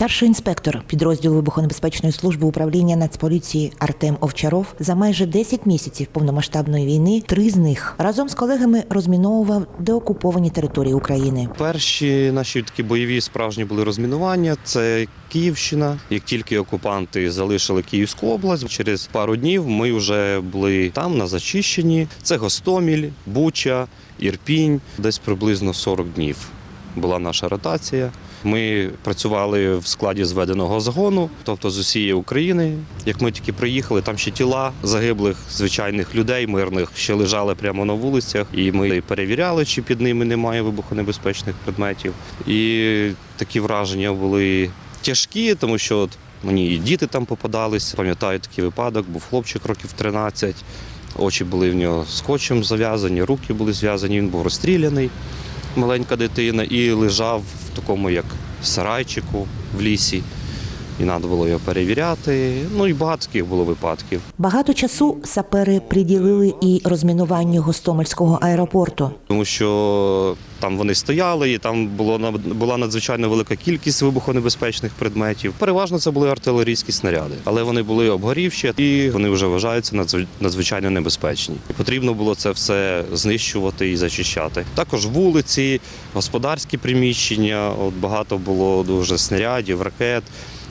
Старший інспектор підрозділу вибухонебезпечної служби управління Нацполіції Артем Овчаров за майже 10 місяців повномасштабної війни три з них разом з колегами розміновував деокуповані території України. Перші наші такі бойові справжні були розмінування. Це Київщина. Як тільки окупанти залишили Київську область, через пару днів ми вже були там на зачищенні. Це Гостоміль, Буча, Ірпінь. Десь приблизно 40 днів була наша ротація. Ми працювали в складі зведеного загону, тобто з усієї України. Як ми тільки приїхали, там ще тіла загиблих звичайних людей, мирних, ще лежали прямо на вулицях, і ми перевіряли, чи під ними немає вибухонебезпечних предметів. І такі враження були тяжкі, тому що от мені і діти там попадались. Пам'ятаю такий випадок, був хлопчик років 13. Очі були в нього скотчем зав'язані, руки були зв'язані, він був розстріляний маленька дитина і лежав в такому як сарайчику в лісі. І треба було його перевіряти. Ну і багато таких було випадків. Багато часу сапери приділили і розмінуванню Гостомельського аеропорту. Тому що там вони стояли, і там було була надзвичайно велика кількість вибухонебезпечних предметів. Переважно це були артилерійські снаряди, але вони були обгорівші і вони вже вважаються надзвичайно небезпечні. І потрібно було це все знищувати і зачищати. Також вулиці, господарські приміщення. От багато було дуже снарядів, ракет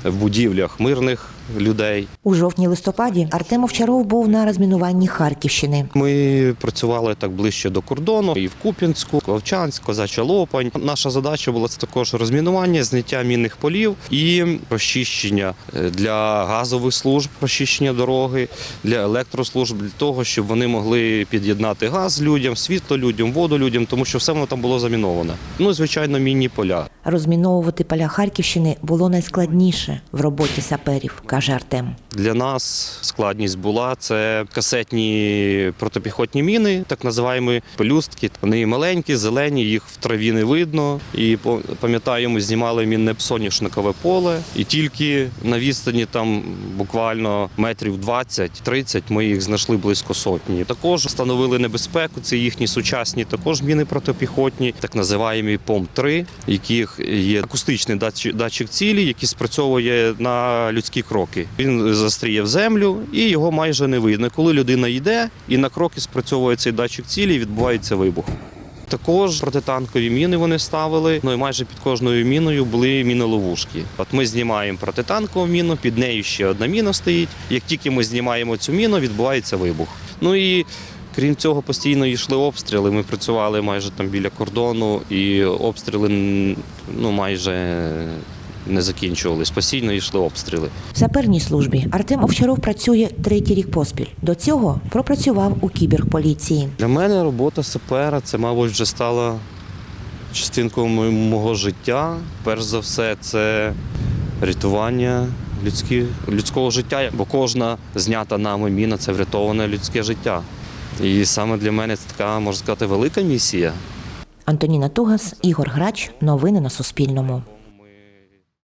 в будівлях мирних людей. У жовтні-листопаді Артем Овчаров був на розмінуванні Харківщини. Ми працювали так ближче до кордону і в Куп'янську, Вовчанськ, Козача Лопань. Наша задача була це також розмінування, зняття мінних полів і розчищення е, для газових служб, розчищення дороги, для електрослужб, для того, щоб вони могли під'єднати газ людям, світло людям, воду людям, тому що все воно там було заміноване. Ну, звичайно, мінні поля. Розміновувати поля Харківщини було найскладніше в роботі саперів, каже. Для нас складність була це касетні протипіхотні міни, так називаємо пелюстки. Вони маленькі, зелені, їх в траві не видно. І пам'ятаю, знімали мінне соняшникове поле, і тільки на відстані там буквально метрів 20-30 ми їх знайшли близько сотні. Також встановили небезпеку. Це їхні сучасні також міни протипіхотні, так називаємо ПОМ-3, яких є акустичний датчик цілі, який спрацьовує на людські кроки. Він застріє в землю і його майже не видно. Коли людина йде і на кроки спрацьовує цей датчик цілі, і відбувається вибух. Також протитанкові міни вони ставили. Ну і майже під кожною міною були міноловушки. От ми знімаємо протитанкову міну, під нею ще одна міна стоїть. Як тільки ми знімаємо цю міну, відбувається вибух. Ну і крім цього, постійно йшли обстріли. Ми працювали майже там біля кордону, і обстріли ну майже не закінчувались. Постійно йшли обстріли. В саперній службі Артем Овчаров працює третій рік поспіль. До цього пропрацював у кіберполіції. Для мене робота сапера це, мабуть, вже стала частинкою мо- мого життя. Перш за все, це рятування людські, людського життя, бо кожна знята нами міна це врятоване людське життя. І саме для мене це така, можна сказати, велика місія. Антоніна Тугас, Ігор Грач. Новини на Суспільному.